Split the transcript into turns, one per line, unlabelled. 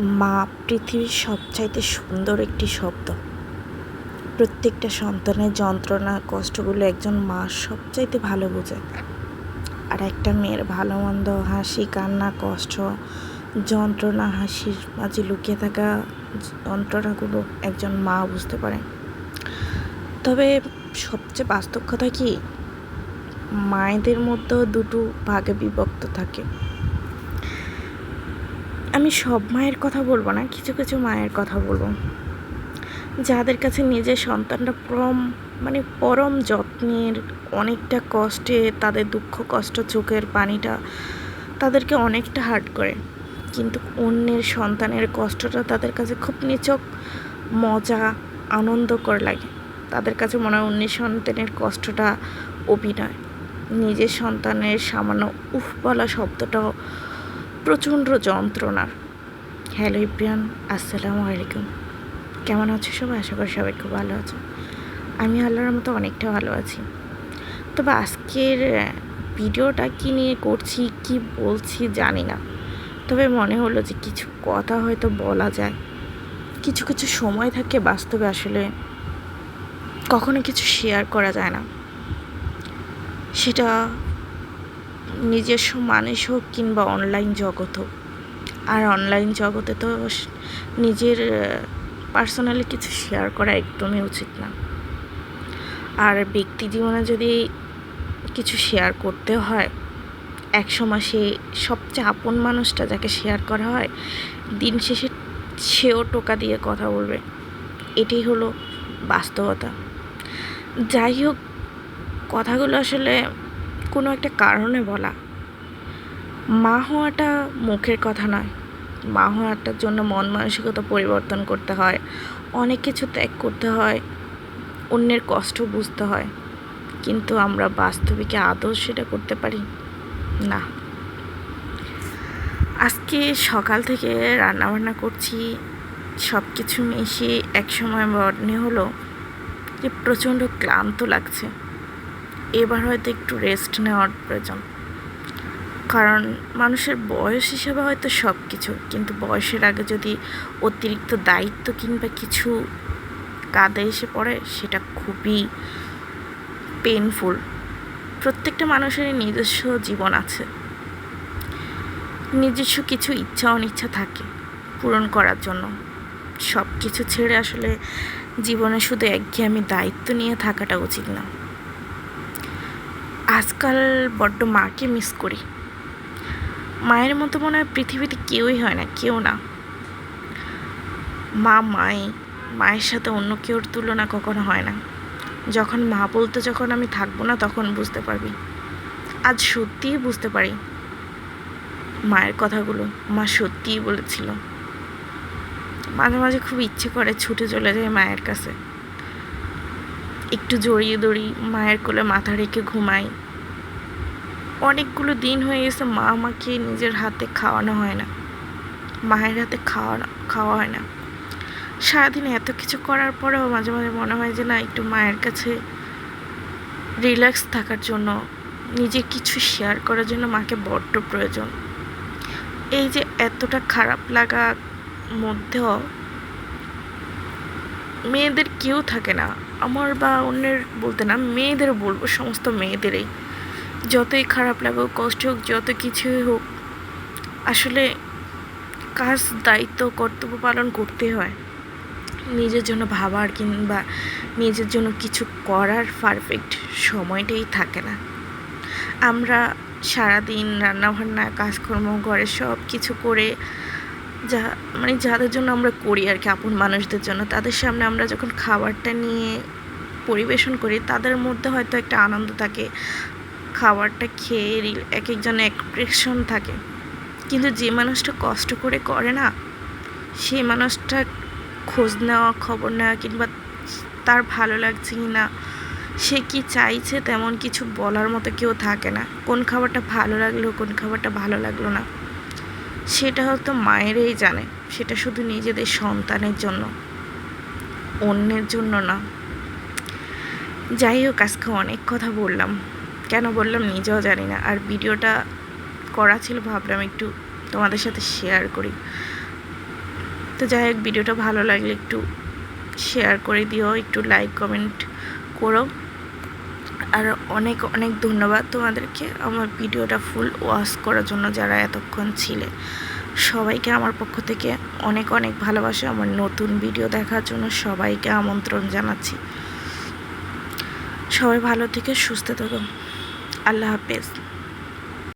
মা পৃথিবীর সবচাইতে সুন্দর একটি শব্দ। প্রত্যেকটা সন্তানের যন্ত্রণা, কষ্টগুলো একজন মা সবচাইতে ভালো বোঝে। আর একটা মেয়ের ভালো মন্দ হাসি, কান্না, কষ্ট, যন্ত্রণা, হাসির মাঝে লুকিয়ে থাকা যন্ত্রণাগুলো একজন মা বুঝতে পারে। তবে সবচেয়ে বাস্তব কথা কি? মায়েদের মধ্যেও দুটো ভাগে বিভক্ত থাকে। আমি সব মায়ের কথা বলব না, কিছু কিছু মায়ের কথা বলব। যাদের কাছে নিজের সন্তানটা পরম মানে পরম যত্নের অনেকটা কষ্টে, তাদের দুঃখ কষ্ট চোখের পানিটা তাদেরকে অনেকটা হার্ট করে। কিন্তু অন্যের সন্তানের কষ্টটা তাদের কাছে খুব নিচক, মজা, আনন্দকর লাগে। তাদের কাছে মনে হয় অন্যের সন্তানের কষ্টটা অভিনয়। নিজের সন্তানের সামান্য উফ বলা শব্দটাও প্রচণ্ড যন্ত্রণার হ্যালো ইব্রিয়ান আসসালামু আলাইকুম। কেমন আছো সবাই? আশা করি সবাই খুব ভালো আছো। আমি আল্লাহর মতো অনেকটা ভালো আছি। তবে আজকের ভিডিওটা কী নিয়ে করছি, কি বলছি জানি না। তবে মনে হলো যে কিছু কথা হয়তো বলা যায়। কিছু কিছু সময় থাকে বাস্তবে আসলে কখনো কিছু শেয়ার করা যায় না। সেটা নিজস্ব মানুষ হোক কিংবা অনলাইন জগৎ হোক। আর অনলাইন জগতে তো নিজের পার্সোনালি কিছু শেয়ার করা একদমই উচিত না। আর ব্যক্তি জীবনে যদি কিছু শেয়ার করতে হয় এক সময় সে সবচেয়ে আপন মানুষটা যাকে শেয়ার করা হয়, দিন শেষে সেও টোকা দিয়ে কথা বলবে। এটাই হলো বাস্তবতা। যাই হোক, কথাগুলো আসলে কোনো একটা কারণে বলা। মা হওয়াটা মুখের কথা নয়। মা হওয়াটার জন্য মন মানসিকতা পরিবর্তন করতে হয়। অনেক কিছু ত্যাগ করতে হয়। অন্যের কষ্ট বুঝতে হয়। কিন্তু আমরা বাস্তবিকে আদৌ সেটা করতে পারি? না। আজকে সকাল থেকে রান্নাবান্না করছি। সব কিছু মিশিয়ে একসময় মনে হলো যে প্রচণ্ড ক্লান্ত লাগছে। এবার হয়তো একটু রেস্ট নেওয়ার প্রয়োজন। কারণ মানুষের বয়স হিসেবে হয়তো সব কিছু কিন্তু বয়সের আগে যদি অতিরিক্ত দায়িত্ব কিংবা কিছু কাঁধে এসে পড়ে, সেটা খুবই পেনফুল প্রত্যেকটা মানুষেরই নিজস্ব জীবন আছে। নিজস্ব কিছু ইচ্ছা, অনিচ্ছা থাকে পূরণ করার জন্য। সব কিছু ছেড়ে আসলে জীবনে শুধু একঘেয়েমি দায়িত্ব নিয়ে থাকাটা উচিত না। আজকাল বড্ড মাকে মিস করি। মায়ের মতো মনে হয় পৃথিবীতে কেউই হয় না, কেউ না। মা মাই, মায়ের সাথে অন্য কেউর তুলনা কখনো হয় না। যখন মা বলতে যখন আমি থাকব না, তখন বুঝতে পারবি। আজ সত্যিই বুঝতে পারি মায়ের কথাগুলো, মা সত্যিই বলেছিল। মাঝে মাঝে খুব ইচ্ছে করে ছুটে চলে যায় মায়ের কাছে। একটু জড়িয়ে দড়ি মায়ের কোলে মাথা রেখে ঘুমাই। অনেকগুলো দিন হয়ে গেছে মা আমাকে নিজের হাতে খাওয়ানো হয় না। মায়ের হাতে খাওয়ানো খাওয়া হয় না। সারাদিন এত কিছু করার পরেও মাঝে মাঝে মনে হয় যে না, একটু মায়ের কাছে রিল্যাক্স থাকার জন্য, নিজে কিছু শেয়ার করার জন্য মাকে বড্ড প্রয়োজন। এই যে এতটা খারাপ লাগা মধ্যেও মেয়েদের কেউ থাকে না। আমার বা অন্যের বলতে না মেয়েদের বলব, সমস্ত মেয়েদেরই। যতই খারাপ লাগুক, কষ্ট হোক, যত কিছুই হোক, আসলে কাজ, দায়িত্ব, কর্তব্য পালন করতে হয়। নিজের জন্য ভাবার কিংবা নিজের জন্য কিছু করার পারফেক্ট সময়টাই থাকে না। আমরা সারাদিন রান্নাবান্না, কাজকর্ম ঘরে সব কিছু করে যা মানে যাদের জন্য আমরা করি আর কি, আপন মানুষদের জন্য, তাদের সামনে আমরা যখন খাবারটা নিয়ে পরিবেশন করি, তাদের মধ্যে হয়তো একটা আনন্দ থাকে, খাবারটা খেয়ে এক একজন এক্সপ্রেশন থাকে। কিন্তু যে মানুষটা কষ্ট করে করে না সেই মানুষটা খোঁজ নেওয়া, খবর নেওয়া কিংবা তার ভালো লাগছে কি না, সে কি চাইছে তেমন কিছু বলার মতো কেউ থাকে না। কোন খাবারটা ভালো লাগল, কোন খাবারটা ভালো লাগল না। সেটা হয়তো মায়েরই জানে। সেটা শুধু নিজেদের সন্তানের জন্য। অন্যের জন্য না। যাই হোক আজকে অনেক কথা বললাম। কেন বললাম নিজেও জানি না। আর ভিডিওটা করা ছিল, ভাবলাম একটু তোমাদের সাথে শেয়ার করি। তো যাই হোক, ভিডিওটা ভালো লাগলে একটু শেয়ার করে দিও। একটু লাইক কমেন্ট করো। আর অনেক অনেক ধন্যবাদ তোমাদেরকে আমার ভিডিওটা ফুল ওয়াশ করার জন্য যারা এতক্ষণ ছিলে। সবাইকে আমার পক্ষ থেকে অনেক অনেক ভালোবাসা, আমার নতুন ভিডিও দেখার জন্য সবাইকে আমন্ত্রণ জানাচ্ছি। সবাই ভালো থেকে, সুস্থ থাকুন আল্লাহ হাফেজ।